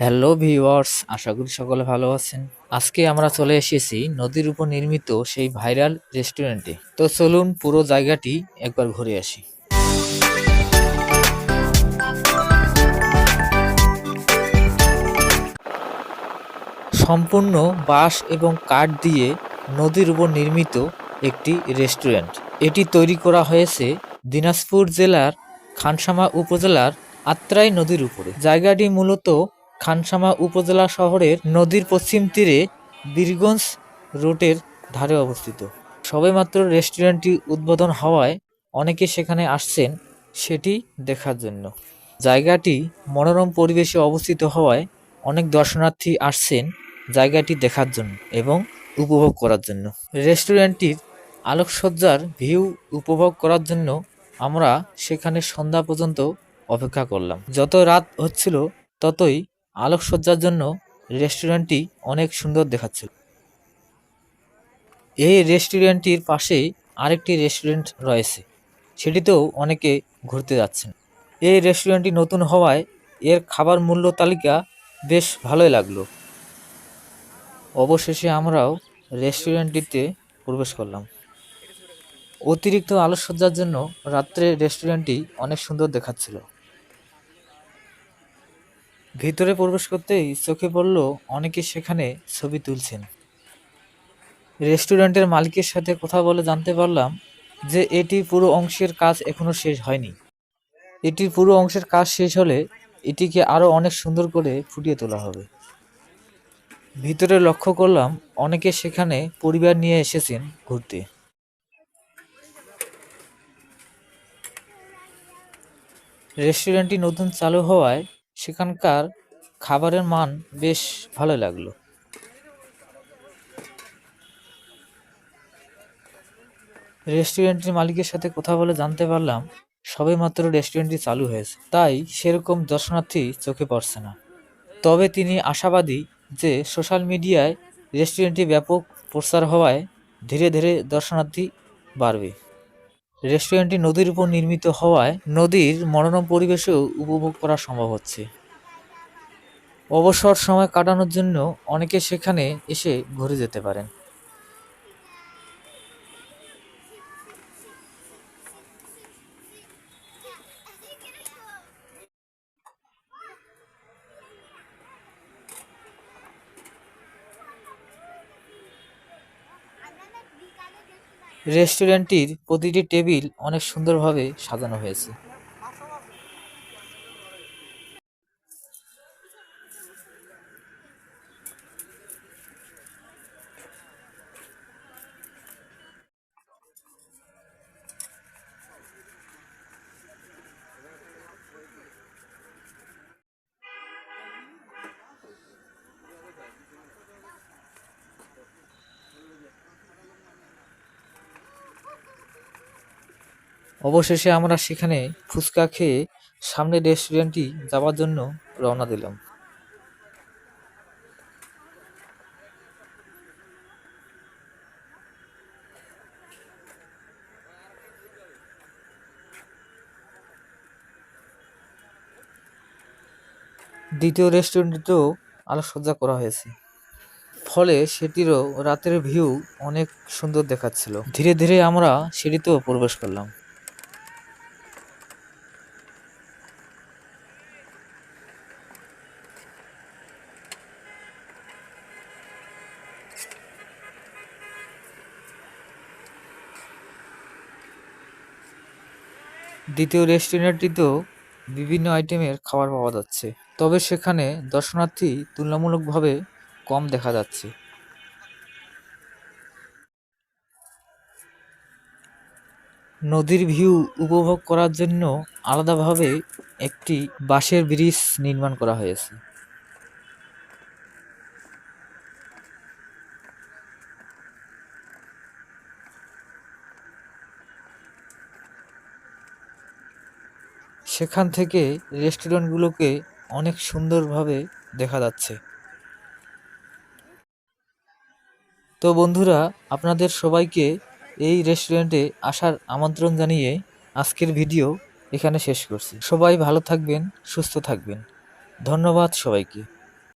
Hello viewers আশা করি সকলে ভালো আছেন। আজকে আমরা চলে এসেছি নদীর উপর নির্মিত সেই ভাইরাল রেস্টুরেন্টে। তো চলুন পুরো জায়গাটি একবার ঘুরে আসি। সম্পূর্ণ বাঁশ এবং কাঠ দিয়ে নদীর উপর নির্মিত একটি রেস্টুরেন্ট। এটি তৈরি করা হয়েছে দিনাজপুর জেলার খানসামা উপজেলার আত্রাই নদীর উপরে। জায়গাটি মূলত খানসামা উপজেলা শহরের নদীর পশ্চিম তীরে বীরগঞ্জ রোডের ধারে অবস্থিত। সবেমাত্র রেস্টুরেন্টটি উদ্বোধন হওয়ায় অনেকে সেখানে আসছেন, সেটি দেখার জন্য। জায়গাটি মনোরম পরিবেশে অবস্থিত হওয়ায় অনেক দর্শনার্থী আসছেন জায়গাটি দেখার জন্য এবং উপভোগ করার জন্য। রেস্টুরেন্টটির আলোকসজ্জার ভিউ উপভোগ করার জন্য আমরা সেখানে সন্ধ্যা পর্যন্ত অপেক্ষা করলাম। যত রাত হচ্ছিল, ততই আলোকসজ্জার জন্য রেস্টুরেন্টটি অনেক সুন্দর দেখাচ্ছিল এই রেস্টুরেন্টটির পাশেই আরেকটি রেস্টুরেন্ট রয়েছে, সেটিতেও অনেকে ঘুরতে যাচ্ছেন। এই রেস্টুরেন্টটি নতুন হওয়ায় এর খাবার মূল্য তালিকা বেশ ভালোই লাগল। অবশেষে আমরাও রেস্টুরেন্টটিতে প্রবেশ করলাম। অতিরিক্ত আলোকসজ্জার জন্য রাত্রে রেস্টুরেন্টটি অনেক সুন্দর দেখাচ্ছিল। ভিতরে প্রবেশ করতেই চোখে পড়ল অনেকে সেখানে ছবি তুলছেন। রেস্টুরেন্টের মালিকের সাথে কথা বলে জানতে পারলাম যে এটি পুরো অংশের কাজ এখনও শেষ হয়নি। এটির পুরো অংশের কাজ শেষ হলে এটিকে আরও অনেক সুন্দর করে ফুটিয়ে তোলা হবে। ভিতরে লক্ষ্য করলাম অনেকে সেখানে পরিবার নিয়ে এসেছেন ঘুরতে। রেস্টুরেন্টটি নতুন চালু হওয়ায় সেখানকার খাবারের মান বেশ ভালো লাগল। রেস্টুরেন্টের মালিকের সাথে কথা বলে জানতে পারলাম, সবে মাত্র রেস্টুরেন্টটি চালু হয়েছে। তাই সেরকম দর্শনার্থী চোখে পড়ছে না। তবে তিনি আশাবাদী যে সোশ্যাল মিডিয়ায় রেস্টুরেন্টটি ব্যাপক প্রচার হওয়ায় ধীরে ধীরে দর্শনার্থী বাড়বে। রেস্টুরেন্টটি নদীর উপর নির্মিত হওয়ায় নদীর মনোরম পরিবেশেও উপভোগ করা সম্ভব হচ্ছে। অবসর সময় কাটানোর জন্য অনেকে সেখানে এসে ঘুরে যেতে পারেন। রেস্টুরেন্টটির প্রতিটি টেবিল অনেক সুন্দরভাবে সাজানো হয়েছে। অবশেষে আমরা সেখানে ফুচকা খেয়ে সামনের রেস্টুরেন্টটি যাওয়ার জন্য রওনা দিলাম। দ্বিতীয় রেস্টুরেন্টটিতেও আলোকসজ্জা করা হয়েছে। ফলে সেটিরও রাতের ভিউ অনেক সুন্দর দেখাচ্ছিল। ধীরে ধীরে আমরা সিঁড়িতেও প্রবেশ করলাম। দ্বিতীয় রেস্টুরেন্টটিতেও বিভিন্ন আইটেমের খাবার পাওয়া যাচ্ছে, তবে সেখানে দর্শনার্থী তুলনামূলকভাবে কম দেখা যাচ্ছে। নদীর ভিউ উপভোগ করার জন্য আলাদাভাবে একটি বাঁশের ব্রিজ নির্মাণ করা হয়েছে। সেখান থেকে রেস্টুরেন্টগুলোকে অনেক সুন্দরভাবে দেখা যাচ্ছে। তো বন্ধুরা, আপনাদের সবাইকে এই রেস্টুরেন্টে আসার আমন্ত্রণ জানিয়ে আজকের ভিডিও এখানে শেষ করছি। সবাই ভালো থাকবেন, সুস্থ থাকবেন। ধন্যবাদ সবাইকে।